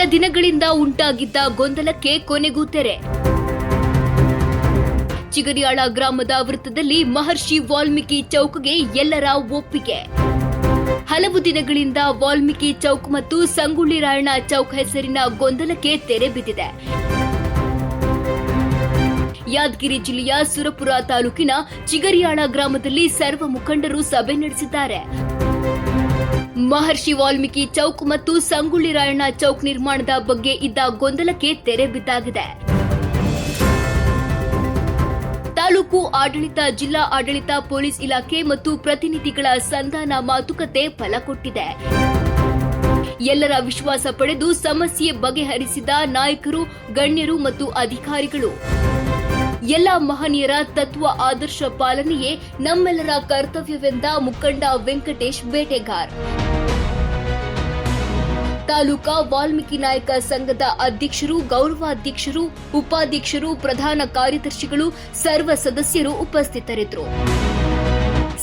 ದಿನಗಳಿಂದ ಉಂಟಾಗಿದ್ದ ಗೊಂದಲಕ್ಕೆ ಕೊನೆಗೂ ತೆರೆ. ಚಿಗರಿಯಾಳ ಗ್ರಾಮದ ವೃತ್ತದಲ್ಲಿ ಮಹರ್ಷಿ ವಾಲ್ಮೀಕಿ ಚೌಕ್ಗೆ ಎಲ್ಲರ ಒಪ್ಪಿಗೆ. ಹಲವು ದಿನಗಳಿಂದ ವಾಲ್ಮೀಕಿ ಚೌಕ್ ಮತ್ತು ಸಂಗೊಳ್ಳಿ ರಾಯಣ್ಣ ಚೌಕ್ ಹೆಸರಿನ ಗೊಂದಲಕ್ಕೆ ತೆರೆ ಬಿದ್ದಿದೆ. ಯಾದಗಿರಿ ಜಿಲ್ಲೆಯ ಸುರಪುರ ತಾಲೂಕಿನ ಚಿಗರಿಯಾಳ ಗ್ರಾಮದಲ್ಲಿ ಸರ್ವ ಮುಖಂಡರು ಸಭೆ ನಡೆಸಿದ್ದಾರೆ. ಮಹರ್ಷಿ ವಾಲ್ಮೀಕಿ ಚೌಕ್ ಮತ್ತು ಸಂಗುಳ್ಳಿ ರಾಯಣ್ಣ ಚೌಕ್ ನಿರ್ಮಾಣದ ಬಗ್ಗೆ ಇದ್ದ ಗೊಂದಲಕ್ಕೆ ತೆರೆ ಬಿದ್ದಾಗಿದೆ. ತಾಲೂಕು ಆಡಳಿತ, ಜಿಲ್ಲಾ ಆಡಳಿತ, ಪೊಲೀಸ್ ಇಲಾಖೆ ಮತ್ತು ಪ್ರತಿನಿಧಿಗಳ ಸಂಧಾನ ಮಾತುಕತೆ ಫಲ ಕೊಟ್ಟಿದೆ. ಎಲ್ಲರ ವಿಶ್ವಾಸ ಪಡೆದು ಸಮಸ್ಯೆ ಬಗೆಹರಿಸಿದ ನಾಯಕರು, ಗಣ್ಯರು ಮತ್ತು ಅಧಿಕಾರಿಗಳು. ಎಲ್ಲ ಮಹನೀಯರ ತತ್ವ ಆದರ್ಶ ಪಾಲನೆಯೇ ನಮ್ಮೆಲ್ಲರ ಕರ್ತವ್ಯವೆಂದ ಮುಖಂಡ ವೆಂಕಟೇಶ್ ಬೇಟೆಗಾರ್. ತಾಲೂಕಾ ವಾಲ್ಮೀಕಿ ನಾಯಕ ಸಂಘದ ಅಧ್ಯಕ್ಷರು, ಗೌರವಾಧ್ಯಕ್ಷರು, ಉಪಾಧ್ಯಕ್ಷರು, ಪ್ರಧಾನ ಕಾರ್ಯದರ್ಶಿಗಳು, ಸರ್ವ ಸದಸ್ಯರು ಉಪಸ್ಥಿತರಿದ್ದರು.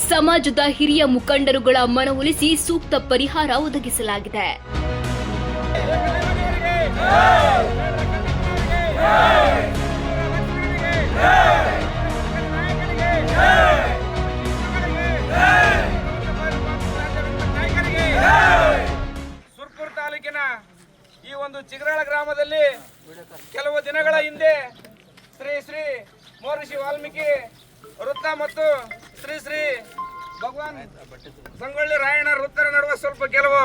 ಸಮಾಜದ ಹಿರಿಯ ಮುಖಂಡರುಗಳ ಮನವೊಲಿಸಿ ಸೂಕ್ತ ಪರಿಹಾರ ಒದಗಿಸಲಾಗಿದೆ. ಕೆಲವು ದಿನಗಳ ಹಿಂದೆ ಶ್ರೀ ಶ್ರೀ ಮಹರ್ಷಿ ವಾಲ್ಮೀಕಿ ವೃತ್ತ ಮತ್ತು ಶ್ರೀ ಶ್ರೀ ಭಗವಾನ್ ಸಂಗೊಳ್ಳಿ ರಾಯಣ್ಣ ವೃತ್ತರ ನಡುವೆ ಸ್ವಲ್ಪ ಕೆಲವು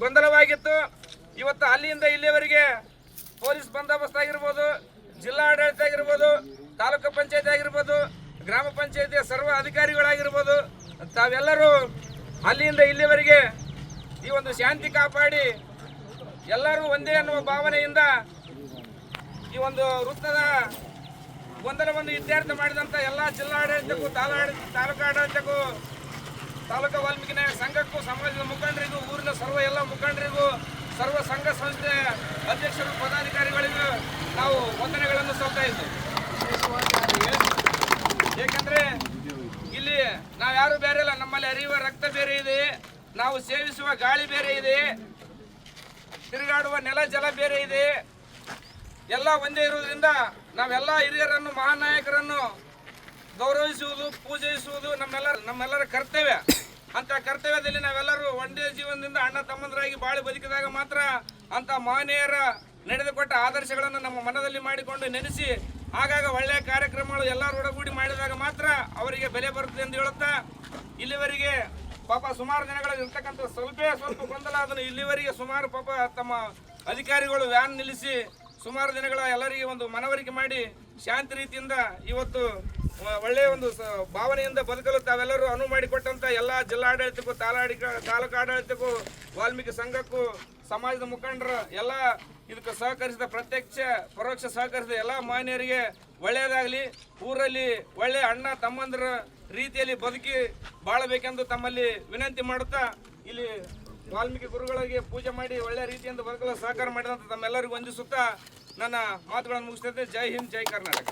ಗೊಂದಲವಾಗಿತ್ತು. ಇವತ್ತು ಅಲ್ಲಿಂದ ಇಲ್ಲಿಯವರೆಗೆ ಪೊಲೀಸ್ ಬಂದೋಬಸ್ತ್ ಆಗಿರ್ಬೋದು ಜಿಲ್ಲಾ ಆಡಳಿತ ಆಗಿರ್ಬೋದು, ತಾಲೂಕು ಪಂಚಾಯತ್ ಆಗಿರ್ಬೋದು, ಗ್ರಾಮ ಪಂಚಾಯತಿಯ ಸರ್ವ ಅಧಿಕಾರಿಗಳಾಗಿರ್ಬೋದು, ತಾವೆಲ್ಲರೂ ಅಲ್ಲಿಂದ ಇಲ್ಲಿವರೆಗೆ ಈ ಒಂದು ಶಾಂತಿ ಕಾಪಾಡಿ ಎಲ್ಲರೂ ಒಂದೇ ಅನ್ನುವ ಭಾವನೆಯಿಂದ ಈ ಒಂದು ವೃತ್ತದ ಗೊಂದಲವನ್ನು ಇತ್ಯರ್ಥ ಮಾಡಿದಂಥ ಎಲ್ಲ ಜಿಲ್ಲಾಡಳಿತಕ್ಕೂ ತಾಲಾಡಳಿತ ತಾಲೂಕು ಆಡಳಿತಕ್ಕೂ ತಾಲೂಕು ವಾಲ್ಮೀಕಿ ಸಂಘಕ್ಕೂ ಸಮಾಜದ ಮುಖಂಡರಿಗೂ ಊರಿನ ಸರ್ವ ಎಲ್ಲ ಮುಖಂಡರಿಗೂ ಸರ್ವ ಸಂಘ ಸಂಸ್ಥೆ ಅಧ್ಯಕ್ಷರು, ಪದಾಧಿಕಾರಿಗಳಿಗೂ ನಾವು ವಂದನೆಗಳನ್ನು ಸಲ್ತಾ ಇದ್ದೇವೆ. ಏಕೆಂದ್ರೆ ಇಲ್ಲಿ ನಾವು ಯಾರು ಬೇರೆ ಇಲ್ಲ, ನಮ್ಮಲ್ಲಿ ಹರಿಯುವ ರಕ್ತ ಬೇರೆ ಇದೆ, ನಾವು ಸೇವಿಸುವ ಗಾಳಿ ಬೇರೆ ಇದೆ, ತಿರುಗಾಡುವ ನೆಲ, ಜಲ ಬೇರೆ ಇದೆ. ಎಲ್ಲ ಒಂದೇ ಇರುವುದರಿಂದ ನಾವೆಲ್ಲ ಹಿರಿಯರನ್ನು, ಮಹಾನಾಯಕರನ್ನು ಗೌರವಿಸುವುದು, ಪೂಜಿಸುವುದು ನಮ್ಮೆಲ್ಲ, ನಮ್ಮೆಲ್ಲರ ಕರ್ತವ್ಯ. ಅಂತ ಕರ್ತವ್ಯದಲ್ಲಿ ನಾವೆಲ್ಲರೂ ಒಂದೇ ಜೀವನದಿಂದ ಅಣ್ಣ ತಮ್ಮಂದರಾಗಿ ಬಾಳಿ ಬದುಕಿದಾಗ ಮಾತ್ರ ಅಂತ ಮಹನೀಯರ ನಡೆದುಕೊಟ್ಟ ಆದರ್ಶಗಳನ್ನು ನಮ್ಮ ಮನದಲ್ಲಿ ಮಾಡಿಕೊಂಡು ನೆನೆಸಿ, ಆಗಾಗ ಒಳ್ಳೆಯ ಕಾರ್ಯಕ್ರಮಗಳು ಎಲ್ಲರೂ ಒಡಗೂಡಿ ಮಾಡಿದಾಗ ಮಾತ್ರ ಅವರಿಗೆ ಬೆಲೆ ಬರುತ್ತದೆ ಎಂದು ಹೇಳುತ್ತಾ, ಇಲ್ಲಿವರೆಗೆ ಪಾಪ ಸುಮಾರು ದಿನಗಳ ಇರ್ತಕ್ಕಂಥ ಸ್ವಲ್ಪ ಸ್ವಲ್ಪ ಗೊಂದಲ ಅದನ್ನು ಇಲ್ಲಿವರೆಗೆ ಸುಮಾರು ಪಾಪ ತಮ್ಮ ಅಧಿಕಾರಿಗಳು ವ್ಯಾನ್ ನಿಲ್ಲಿಸಿ ಸುಮಾರು ದಿನಗಳ ಎಲ್ಲರಿಗೆ ಒಂದು ಮನವರಿಕೆ ಮಾಡಿ ಶಾಂತಿ ರೀತಿಯಿಂದ ಇವತ್ತು ಒಳ್ಳೆಯ ಒಂದು ಭಾವನೆಯಿಂದ ಬದುಕಲು ತಾವೆಲ್ಲರೂ ಅನುವು ಮಾಡಿಕೊಟ್ಟಂತ ಎಲ್ಲ ಜಿಲ್ಲಾಡಳಿತಕ್ಕೂ, ತಾಲಾಡಿ, ತಾಲೂಕು ಆಡಳಿತಕ್ಕೂ, ವಾಲ್ಮೀಕಿ ಸಂಘಕ್ಕೂ, ಸಮಾಜದ ಮುಖಂಡರು ಎಲ್ಲ ಇದಕ್ಕೆ ಸಹಕರಿಸಿದ ಪ್ರತ್ಯಕ್ಷ, ಪರೋಕ್ಷ ಸಹಕರಿಸಿದ ಎಲ್ಲ ಮಾನ್ಯರಿಗೆ ಒಳ್ಳೆಯದಾಗಲಿ. ಊರಲ್ಲಿ ಒಳ್ಳೆಯ ಅಣ್ಣ, ತಮ್ಮಂದರ ರೀತಿಯಲ್ಲಿ ಬದುಕಿ ಬಾಳಬೇಕೆಂದು ತಮ್ಮಲ್ಲಿ ವಿನಂತಿ ಮಾಡುತ್ತಾ ಇಲ್ಲಿ ವಾಲ್ಮೀಕಿ ಗುರುಗಳಿಗೆ ಪೂಜೆ ಮಾಡಿ ಒಳ್ಳೆಯ ರೀತಿಯಿಂದ ಬದುಕಲು ಸಹಕಾರ ಮಾಡಿದಂತ ತಮ್ಮೆಲ್ಲರಿಗೂ ವಂದಿಸುತ್ತಾ ನನ್ನ ಮಾತುಗಳನ್ನು ಮುಗಿಸ್ತೇನೆ. ಜೈ ಹಿಂದ್, ಜೈ ಕರ್ನಾಟಕ.